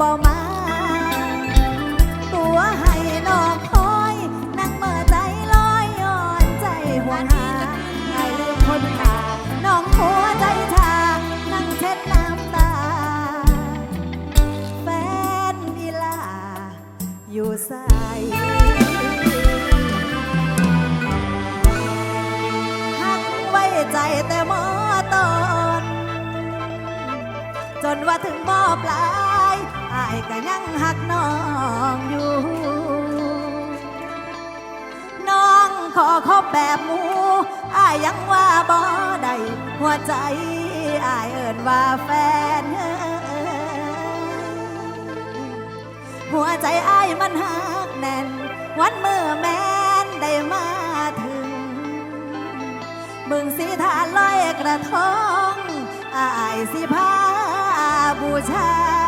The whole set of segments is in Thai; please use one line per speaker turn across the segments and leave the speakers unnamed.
บ่มา ตัวให้นอกคอย นั่งเมื่อใจลอยย้อนใจหัวหาให้ลืมคนขาน้องหัวใจชานั่งเช็ดน้ำตา แฟนมีลา อยู่ใส่หักไว้ใจแต่มอตอน จนว่าถึงมอปลาายก็ยังหักน้องอยู่ น้องขอคบแบบมูอายยังว่าบ่ได้หัวใจอายเอินว่าแฟน หัวใจอายมันหักแน่น วันเมื่อแมนได้มาถึงบึงสีทาลอยกระทงอายสิพาบูชา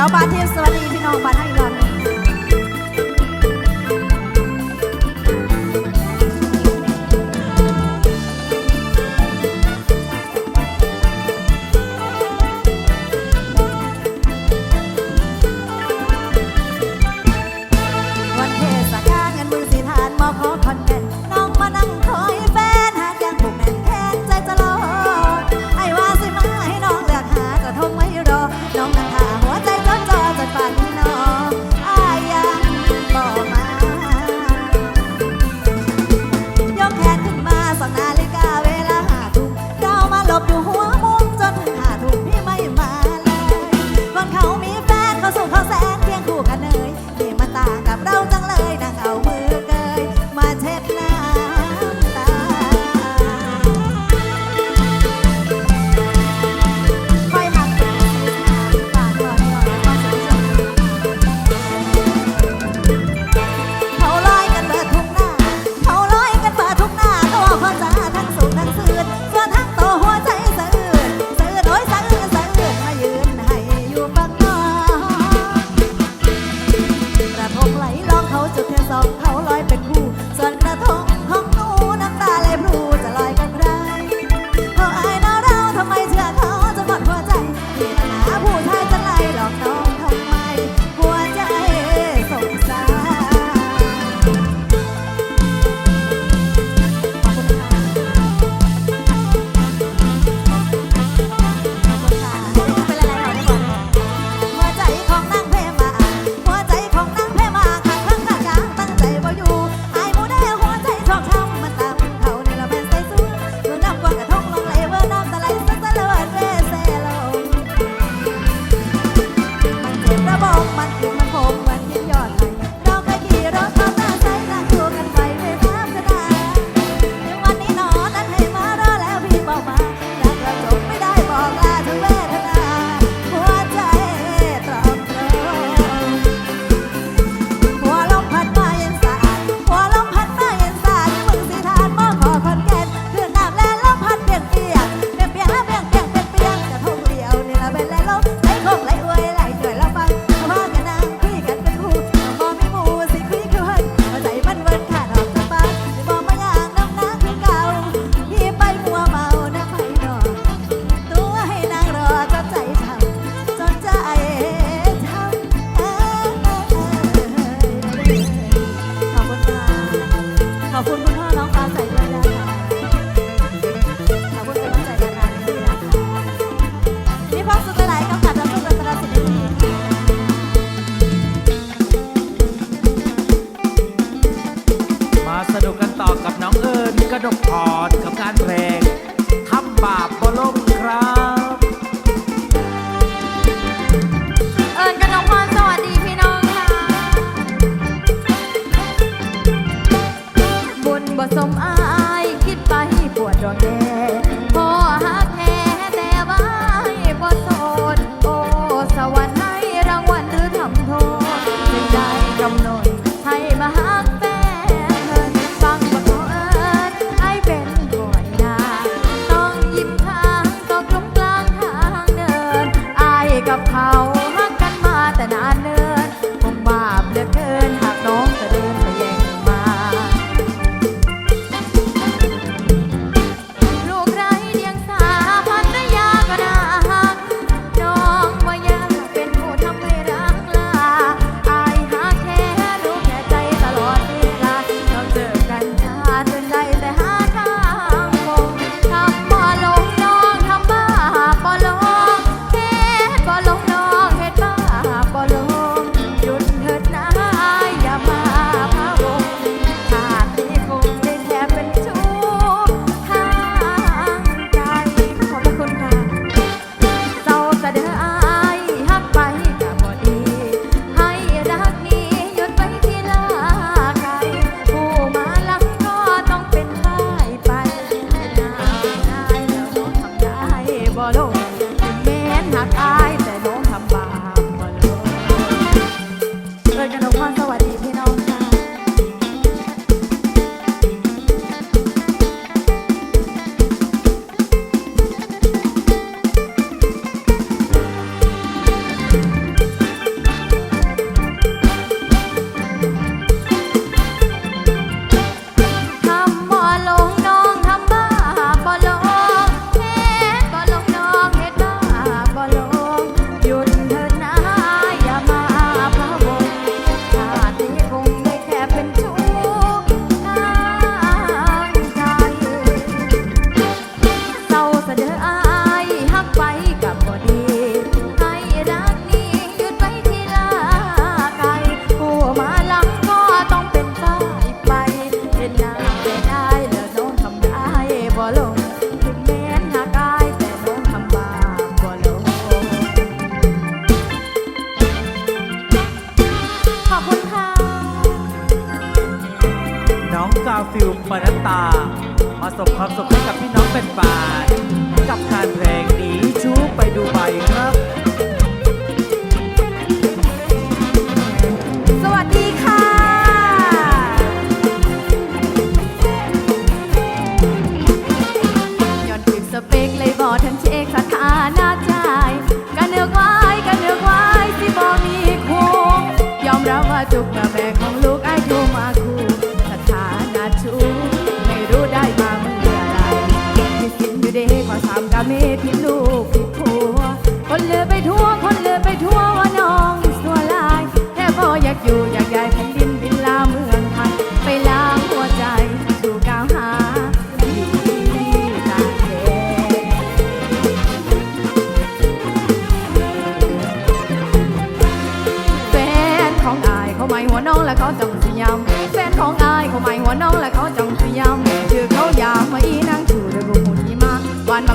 ดี๋ยวบาทิพสวัสดีพี่น้องบานไห้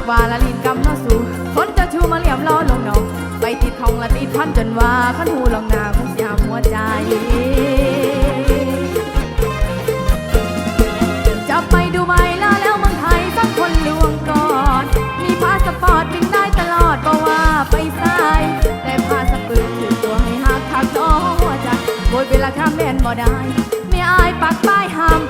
วาละลินกำนอสูคนจะชูมาเหลี่ยมล้อลงหนองไปติดทองละติดท่านจนว่าขัน
หูลองนาคุณยา
มหั
วใจ จะไปดูไหมล่ะแล้วเมืองไทยสักคนลวงก่อน มีพาสปอร์ตบินได้ตลอดก็ว่าไปสายแต่พาสปืนถือตัวให้หักทักน้องหัวใจโวยเวลาข้าแม่นบ่ได้ ไม่อายปักป้ายห้าม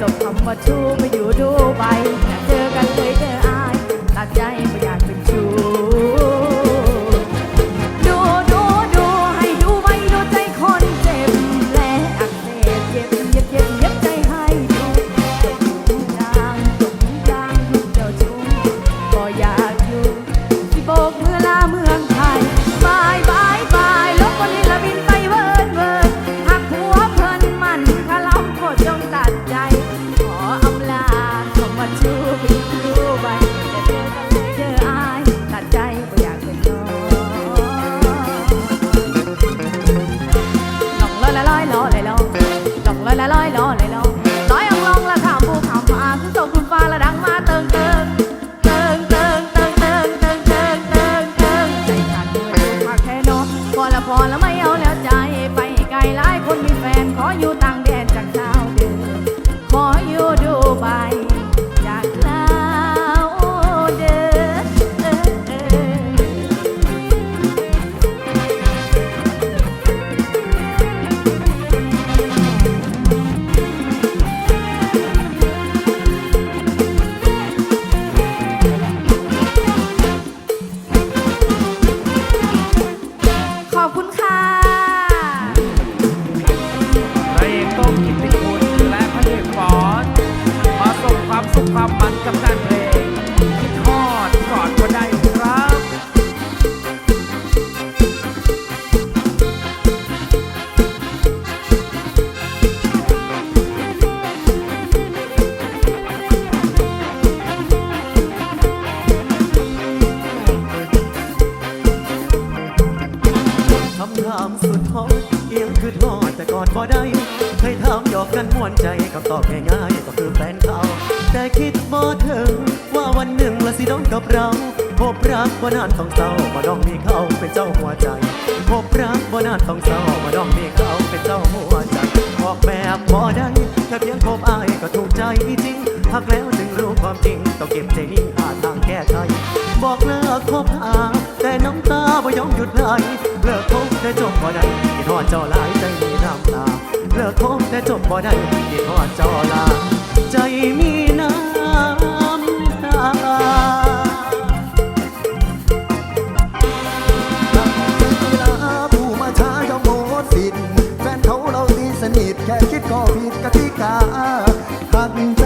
ก็คำว่าชูไม่
รู้ความ
จริงต้องเก็บใจนิ่งหาทางแก้ไขบอกเลิกคบหาแต่น้ำตาบ่ยอมหยุดไหลเลิกคบแต่จบบ่ได้กี่ทอดเจอหลายใจมีน้ำตาเลิกคบแต่จบบ่ได้กี่ทอดเจ้าลาใจมีน้ำตา
นิทแค่คิดก็ผิดกติกาหาก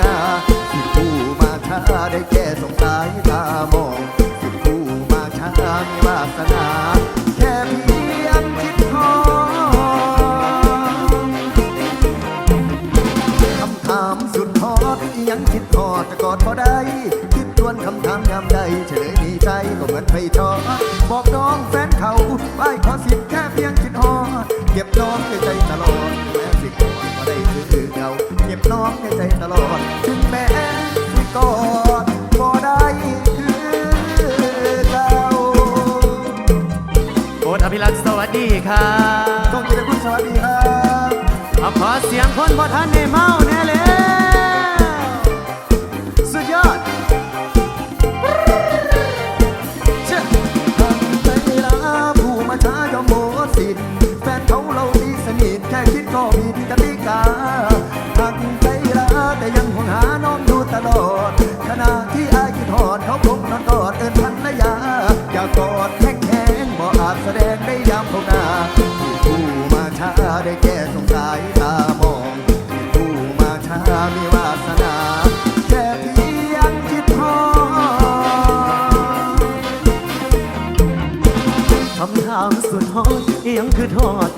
นาสิผู้มาช้าได้แค่สงสายตามองสิผู้มาช้ามีวาสนาแค่เพียงคิดทองคำถามสุดทอดยังคิดทอดจะกอดพอได้ คิดทวนคำถามยามใดเฉลยมีใจก็เหมือนไฟทอ ดีค
รับ
ต้องกินคุณสวัสดีครับ
เอาขอเสียงคนบ่ทันได้เมาแน่เลยสุดยอดเชื่อ
ทำใจลาผู้มาช้ายอมหมดสิทธิ์แฟนเขาเราดีสนิทแค่คิดก็ผิดกติกาทำใจลาแต่ยังห่วงหาน้องอยู่ตลอดขณะที่อายคิดหอ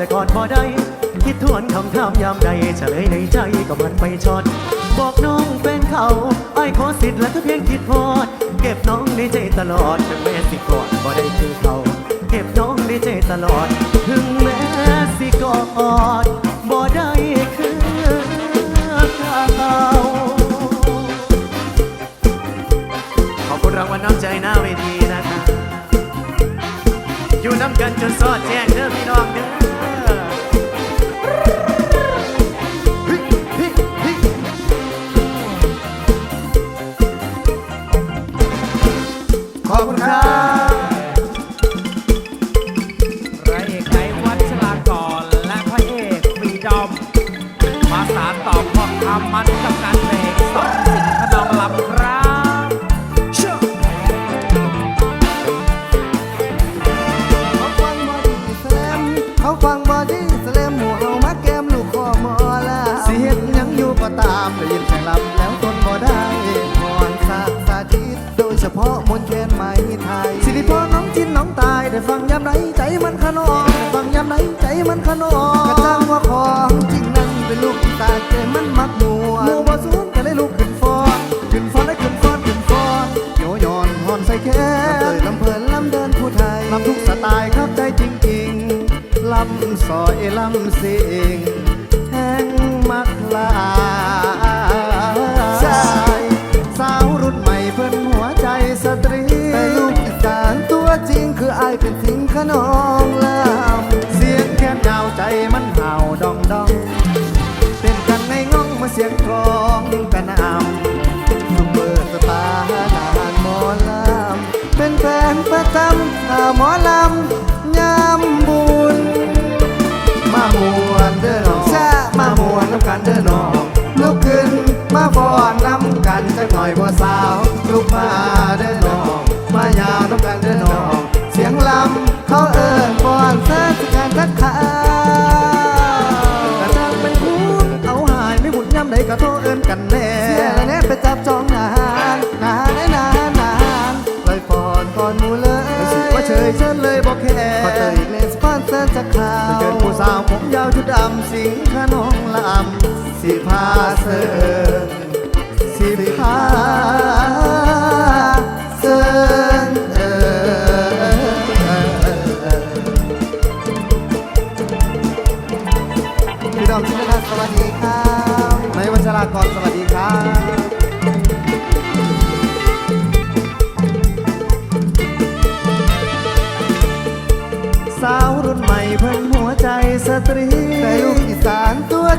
แต่
ก่อนพอได้ คิดทวนคำถามยามใดเฉลยในใจก็มันไปช็อตบอกน้องเป็นเขาไอ้ขอสิทธิ์และก็เพียงคิดพอด เก็บน้องในใจตลอดถึงแม้สิก่อนบ่ได้คือเขา เก็บน้องในใจตลอด ถึงแม้สิกอดบ่ได้คือเขาขอบคุณรางวัลน้ำใจหน้าเวทีนะครับอยู่น้ำกันจนสอดแจ้งเด้อพี่น้องเด้อ
ลำ
สิงแห่งมักลาใช่สาวรุ่นใหม่เพิ่นหัวใจสตรีแต่ลูกอีสานตัวจริงคืออายเป็นสิงขนองลำเสียงแค้นยาวใจมันเห่าดองดองเป็นกันในง่องมาเสียงกรองกระหนำซุปเปอร์สตาร์นานหมอลำเป็นแฟนประจำข่าหมอลำ มามวนเด้อน้องแซ่มามวนน้ำกันเด้อน้องลุกขึ้นมาฟ้อนน้ำกันจักหน่อยบ่สาวลุกมาเด้อน้องมายาวน้ำกันเด้อน้องเสียงลำเขาเอิ้นฟ้อนเสิร์ฟกันทักขากระจังเป็นคุณเอาหายไม่หมุนย่ำใดก็โทรเอิ้นกันแน่เสียแล้วแน่ไปจับจองนานนานนานนานเลยฟ้อนก่อนมูเลยสิว่าเฉยเชิญเลยบอก จะข่าวเกินผู้สาวผมยาวชุดดำสิงขนองลำสิพาเสิร์สิพา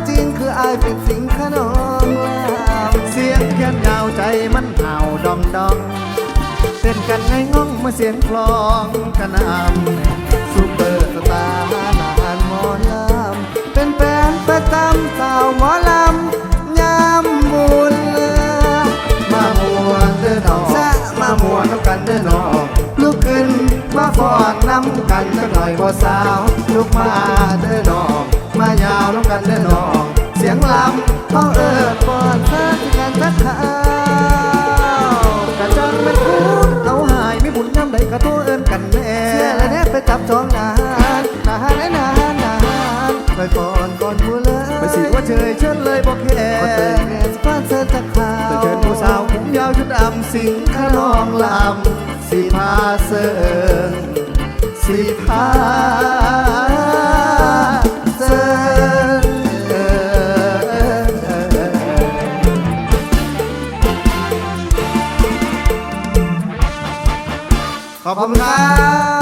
จริงคืออายเป็นสิงขนองแล้วเสียงแค้นยาวใจมันเห่าดองดองเต้นกันไงง่องเมื่อเสียงคลองกระนำซูเปอร์สตาร์นานหมอลำเป็นแฟนประจำสาวหมอลำยามบุญมามวนเด้อน้องแซ่มามวนน้ำกันเด้อน้องลุกขึ้นมาฟอนน้ำกันสักหน่อยบ่สาวลุกมาเด้อน้องมายาวน้ำกันเด้อน้อง เสียงลำเขาเอิดฟ้อนเสิร์ฟกันสักขาวกระจังเป็นคุณเอาหายไม่หมุนย่ำใดกระโทเอินกันแน่เสียและแน่ไปจับจองนานนานนานนานไปก่อนก่อนผู้เลยไปสิว่าเฉยเชิญเลยบอกแค่ขอเตยแน่สปอนเซอร์จากข่าวเชิญผู้สาวผมยาวชุดดำสิงขนองลำสีพาเสิร์สีพา อบคุณครับ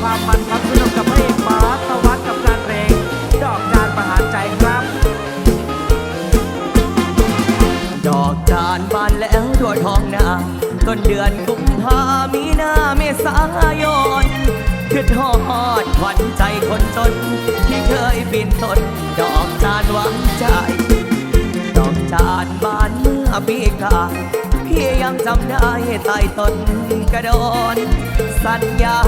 ค
วามมันความสนุกกับพระเอกบาสตวัดกับกา
รเพลงดอกจานประหารใจครับ
ดอกจานบานแล้วทั่วท้องนาต้นเดือนกุมภามีนาเมษายนคือทอดขวัญใจคนจน ที่เคยบินตนดอกจานหวังใจ ดอกจานบานเมื่อปีกา พี่ยังจำได้ใต้ต้นกระโดน สัญญา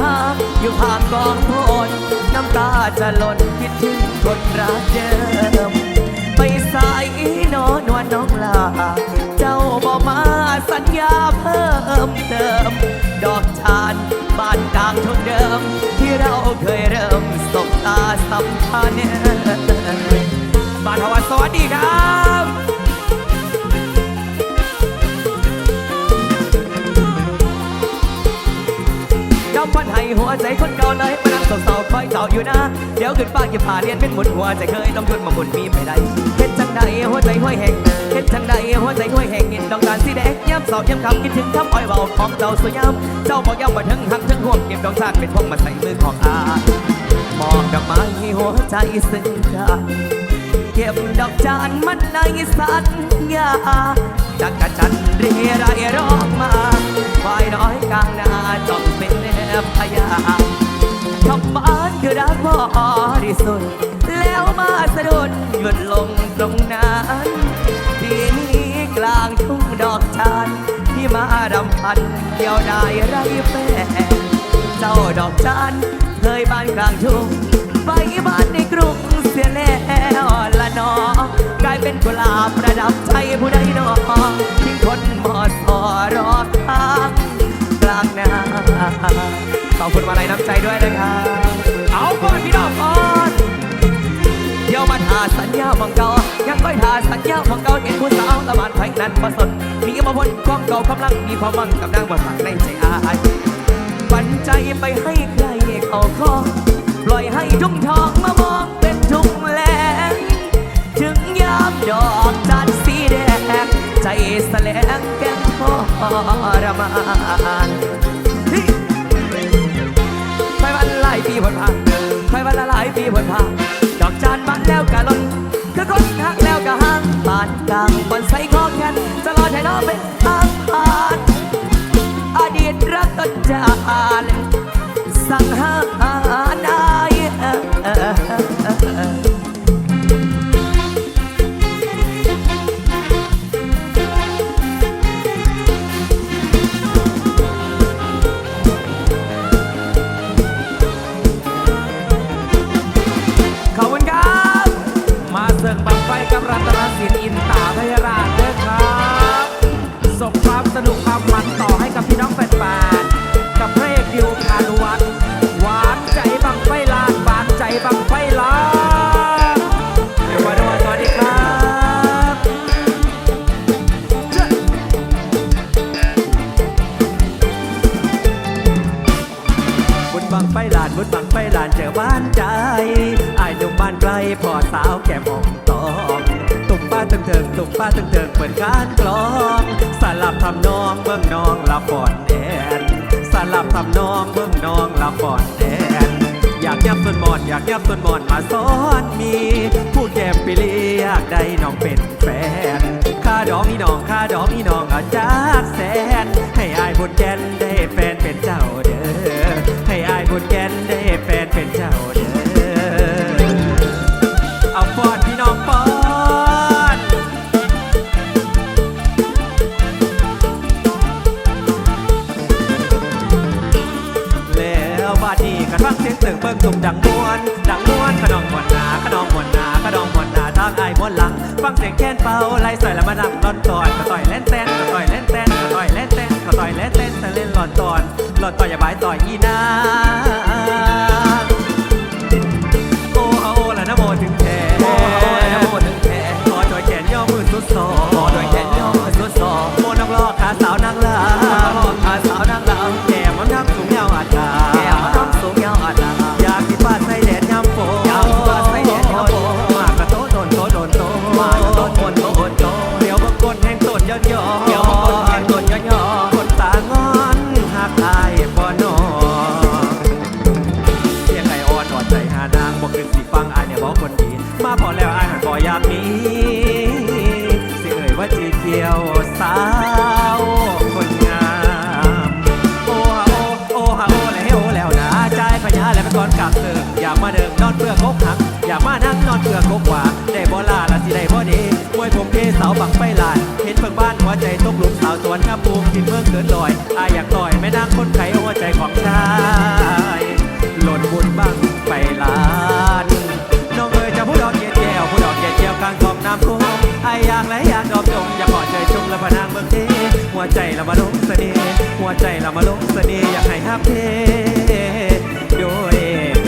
อยู่ข้างกองโพนน้ำตาจะหล่นคิดถึงคนรักเดิม ไปสายนอนวันน้องลา เจ้าบอกมาสัญญาเพิ่มเติม ดอกจานบ้านกลางทุ่งเดิม ที่เราเคยเริ่มสบตาสัมพันธ์
บาทวัฒน์สวัสดีครับ
อยู่นะ เดี๋ยวขึ้นฟ้าเก็บผ้าเรียนเป็นหมุนหัวใจเคยต้องทุนมาหมุนมีไม่ได้เฮ็ดจังใดหัวใจห้อยแหงเฮ็ดจังใดหัวใจห้อยแหงเห็นดอกจานสีแดงย้ำเสาย้ำคำคิดถึงคำอ้อยเบาของเจ้าสวยยามเจ้าบอกย้ำว่าถึงหักถึงห่วงเก็บดอกจานเป็นพวงมาใส่มือของอามอบดอกไม้หัวใจซึ้งกันเก็บดอกจานมันในสัญญาจักกะจันเรไรร้องมาควายน้อยกลางนาจ้องเป็นพยา ทำบ้านคือรักบ่อริสุทธิ์แล้วมาสะดุดหยุดลงตรงนั้นทีนี้กลางทุ่งดอกจานที่มารำพันเกี่ยวได้ไรแฟนเจ้าดอกจานเคยบ้านกลางทุ่งไปบ้านในกรุงเสียแล้วละนอกลายเป็นกุหลาบประดับใจผู้ใดนอทิ้งคนหมอดสอรอทางกลางนา
ขอบคุณมาลัยน้ำใจด้วยนะครับ เอาก่อนพี่น้องก่อนเที่ยวมาทาสัญญาบังเก่ายังค่อยทาสัญญาบังเก่าเห็นผู้สาวตะบานไทยนั้นมาสดมีมาพ้นกองเก่ากำลังมีความหวังกับนางบนฝักในใจอายปันใจไปให้ใครเขาคอปล่อยให้ทุ่งทองมามองเป็นทุ่งแลงถึงยามดอกจันสีแดงใจแสลงแก้มทรมาน วันหลายปีผลผ่านไปวันละหลายปีผลผ่านดอกจานบานแล้วกะล้นคือคนหักแล้วกะห่างบานกลางบนใส่คอแขนจะรอให้น้องเป็นทางผ่านอดีตรักต้นจานสั่งหา
ม ม
ป้าตึงเติงเปิดการกลองสลับทำนองเบื้องนองละฟอนแอนสลับทำนองเบื้องนองละฟอนแอนอยากยับต้นมอนอยากยับต้นมอนมาซ้อนมีผู้แก้มปิลียกได้น้องเป็นแฟนข้าดองอีน้องข้าดองอีน้องอาจากแสนให้อายบนแกนได้ แล้วบาดนี้กันฟังเสียงตึงเบิ่งตุ่มดังมวน ดังมวนขนองมวนหนาขนองมวนหนาขนองมวนหนาทางไอายมวนหลัง ฟังเสียงแค้นเป่าไล่ใส่แล้วมาดังตอนตอนกระต่อยเล่นเต้นกระต่อยเล่นเต้นกระต่อยเล่นเต้นกระต่อยเล่นเต้นแต่เล่นหลอนตอนหลอนต่อยอย่าบายต่อยอีนาโอ้โอ้ละนะโมถึงแท้โอ้โอ้ละนะโมถึงแท้ขอโดยแขนย่อมือสุดซอขอโดามนี้สิเอ่ยว่าจีเกียวสาวคนงามโอ้ฮะโอ้โอ้ฮะโอ้แล้วโอแล้วนะใจพญาแล้วเป็นก้อนกลับเติมอย่ามาเดิมนอนเปลือกกกหัก อย่ามานั่งนอนเปลือกกกหวาได้บ่ลาละสิได้บ่ดีมวยผมเพเสาบังไปลานเห็นเบิ่งบ้านหัวใจตกหลุมสาวสวนข้ามภูมิกินเมืองเกินลอยอายอยากต่อยแม่นางคนไข้หัวใจของชายหล่นบุญบ้าง ละพนางเมืองเทหัวใจเรามาลงเสน่ห์หัวใจเรามาลงเสน่ห์อยากให้ฮับเทโดย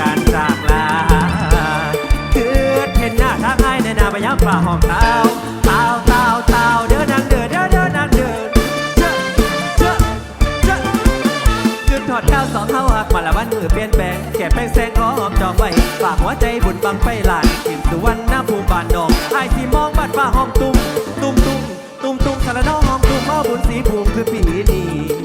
การจากลาคือเห็นหน้าทางไอ้ในนาบยามฝ่าห้องเท้าเท้าเท้าเท้าเดินนางเดินเดินเดินนางเดินเจ้าเจ้าเจ้าคืนถอดก้าวสองเข้าหักมาละวันมือเปลี่ยนแปลงแก่แป้งแซงขอหอมจองไว้ฝากหัวใจบุญบังไปหลานกินสุวรรณหน้าภูบานดอกไอ้ที่มองบัดฟ้าหอมตุ้มตุ้ม ตุ้มตุ้มสารน้องตุ้มพ่อบุญสีภูมิคือปีนี้